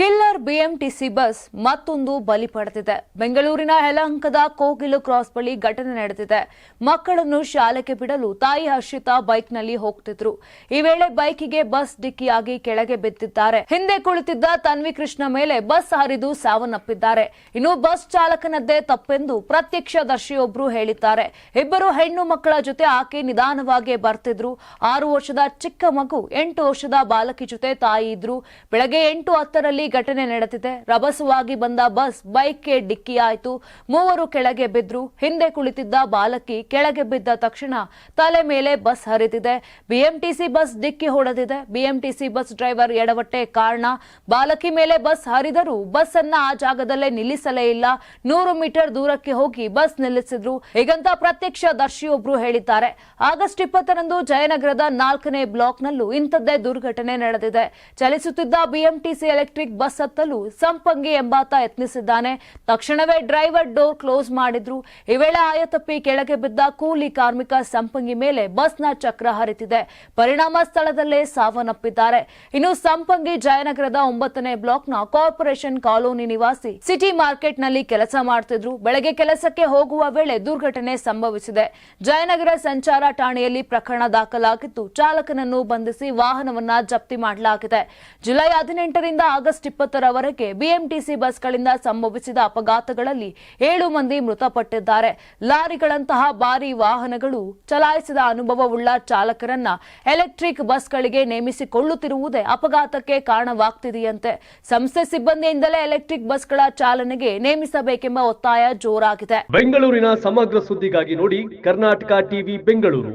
Killer BMTC bus ಮತ್ತೊಂದು ಬಲಿ ಪಡೆದಿದೆ. ಬೆಂಗಳೂರಿನ ಯಲಹಂಕದ ಕೋಗಿಲು ಕ್ರಾಸ್ ಬಳಿ ಘಟನೆ ನಡೆದಿದೆ. ಮಕ್ಕಳನ್ನು ಶಾಲೆಗೆ ಬಿಡಲು ತಾಯಿ ಹರ್ಷಿತಾ ಬೈಕ್ನಲ್ಲಿ ಹೋಗ್ತಿದ್ರು. ಈ ವೇಳೆ ಬೈಕಿಗೆ ಬಸ್ ಡಿಕ್ಕಿಯಾಗಿ ಕೆಳಗೆ ಬಿದ್ದಿದ್ದಾರೆ. ಹಿಂದೆ ಕುಳಿತಿದ್ದ ತನ್ವಿ ಕೃಷ್ಣ ಮೇಲೆ ಬಸ್ ಹರಿದು ಸಾವನ್ನಪ್ಪಿದ್ದಾರೆ. ಇನ್ನು ಬಸ್ ಚಾಲಕನದ್ದೇ ತಪ್ಪೆಂದು ಪ್ರತ್ಯಕ್ಷದರ್ಶಿಯೊಬ್ಬರು ಹೇಳಿದ್ದಾರೆ. ಇಬ್ಬರು ಹೆಣ್ಣು ಮಕ್ಕಳ ಜೊತೆ ಆಕೆ ನಿಧಾನವಾಗಿ ಬರ್ತಿದ್ರು. ಆರು ವರ್ಷದ ಚಿಕ್ಕ ಮಗು, ಎಂಟು ವರ್ಷದ ಬಾಲಕಿ ಜೊತೆ ತಾಯಿ ಇದ್ರು. ಬೆಳಗ್ಗೆ ಎಂಟು ಹತ್ತರಲ್ಲಿ ಘಟನೆ ನಡೆದಿದೆ. ರಭಸವಾಗಿ ಬಂದ ಬಸ್ ಬೈಕ್ಗೆ ಡಿಕ್ಕಿಯಾಯಿತು. ಮೂವರು ಕೆಳಗೆ ಬಿದ್ರು. ಹಿಂದೆ ಕುಳಿತಿದ್ದ ಬಾಲಕಿ ಕೆಳಗೆ ಬಿದ್ದ ತಕ್ಷಣ ತಲೆ ಮೇಲೆ ಬಸ್ ಹರಿದಿದೆ. ಬಿಎಂಟಿಸಿ ಬಸ್ ಡಿಕ್ಕಿ ಹೊಡೆದಿದೆ. ಬಿಎಂಟಿಸಿ ಬಸ್ ಡ್ರೈವರ್ ಎಡವಟ್ಟೆ ಕಾರಣ. ಬಾಲಕಿ ಮೇಲೆ ಬಸ್ ಹರಿದರೂ ಬಸ್ ಅನ್ನ ಆ ಜಾಗದಲ್ಲೇ ನಿಲ್ಲಿಸಲೇ ಇಲ್ಲ. ನೂರು ಮೀಟರ್ ದೂರಕ್ಕೆ ಹೋಗಿ ಬಸ್ ನಿಲ್ಲಿಸಿದ್ರು. ಹೀಗಂತ ಪ್ರತ್ಯಕ್ಷದರ್ಶಿಯೊಬ್ರು ಹೇಳಿದ್ದಾರೆ. ಆಗಸ್ಟ್ ಇಪ್ಪತ್ತರಂದು ಜಯನಗರದ ನಾಲ್ಕನೇ ಬ್ಲಾಕ್ನಲ್ಲೂ ಇಂಥದ್ದೇ ದುರ್ಘಟನೆ ನಡೆದಿದೆ. ಚಲಿಸುತ್ತಿದ್ದ ಬಿಎಂಟಿಸಿ ಎಲೆಕ್ಟ್ರಿಕ್ ಬಸ್ ಹತ್ತಲು ಸಂಪಂಗಿ ಎಂಬಾತ ಯತ್ನಿಸಿದ್ದಾನೆ. ತಕ್ಷಣವೇ ಡ್ರೈವರ್ ಡೋರ್ ಕ್ಲೋಸ್ ಮಾಡಿದ್ರು. ಈ ವೇಳೆ ಆಯತಪ್ಪಿ ಕೆಳಗೆ ಬಿದ್ದ ಕೂಲಿ ಕಾರ್ಮಿಕ ಸಂಪಂಗಿ ಮೇಲೆ ಬಸ್ನ ಚಕ್ರ ಹರಿತಿದೆ. ಪರಿಣಾಮ ಸ್ಥಳದಲ್ಲೇ ಸಾವನ್ನಪ್ಪಿದ್ದಾರೆ. ಇನ್ನು ಸಂಪಂಗಿ ಜಯನಗರದ ಒಂಬತ್ತನೇ ಬ್ಲಾಕ್ನ ಕಾರ್ಪೊರೇಷನ್ ಕಾಲೋನಿ ನಿವಾಸಿ ಸಿಟಿ ಮಾರ್ಕೆಟ್ನಲ್ಲಿ ಕೆಲಸ ಮಾಡ್ತಿದ್ರು. ಬೆಳಗ್ಗೆ ಕೆಲಸಕ್ಕೆ ಹೋಗುವ ವೇಳೆ ದುರ್ಘಟನೆ ಸಂಭವಿಸಿದೆ. ಜಯನಗರ ಸಂಚಾರ ಠಾಣೆಯಲ್ಲಿ ಪ್ರಕರಣ ದಾಖಲಾಗಿದ್ದು, ಚಾಲಕನನ್ನು ಬಂಧಿಸಿ ವಾಹನವನ್ನ ಜಪ್ತಿ ಮಾಡಲಾಗಿದೆ. ಜುಲೈ ಹದಿನೆಂಟರಿಂದ ಆಗಸ್ಟ್ ಇಪ್ಪತ್ತರವರೆಗೆ ಬಿಎಂಟಿಸಿ ಬಸ್ಗಳಿಂದ ಸಂಭವಿಸಿದ ಅಪಘಾತಗಳಲ್ಲಿ ಏಳು ಮಂದಿ ಮೃತಪಟ್ಟಿದ್ದಾರೆ. ಲಾರಿಗಳಂತಹ ಭಾರಿ ವಾಹನಗಳು ಚಲಾಯಿಸಿದ ಅನುಭವವುಳ್ಳ ಚಾಲಕರನ್ನ ಎಲೆಕ್ಟ್ರಿಕ್ ಬಸ್ಗಳಿಗೆ ನೇಮಿಸಿಕೊಳ್ಳುತ್ತಿರುವುದೇ ಅಪಘಾತಕ್ಕೆ ಕಾರಣವಾಗ್ತಿದೆಯಂತೆ. ಸಂಸ್ಥೆ ಸಿಬ್ಬಂದಿಯಿಂದಲೇ ಎಲೆಕ್ಟ್ರಿಕ್ ಬಸ್ಗಳ ಚಾಲನೆಗೆ ನೇಮಿಸಬೇಕೆಂಬ ಒತ್ತಾಯ ಜೋರಾಗಿದೆ. ಬೆಂಗಳೂರಿನ ಸಮಗ್ರ ಸುದ್ದಿಗಾಗಿ ನೋಡಿ ಕರ್ನಾಟಕ ಟಿವಿ ಬೆಂಗಳೂರು.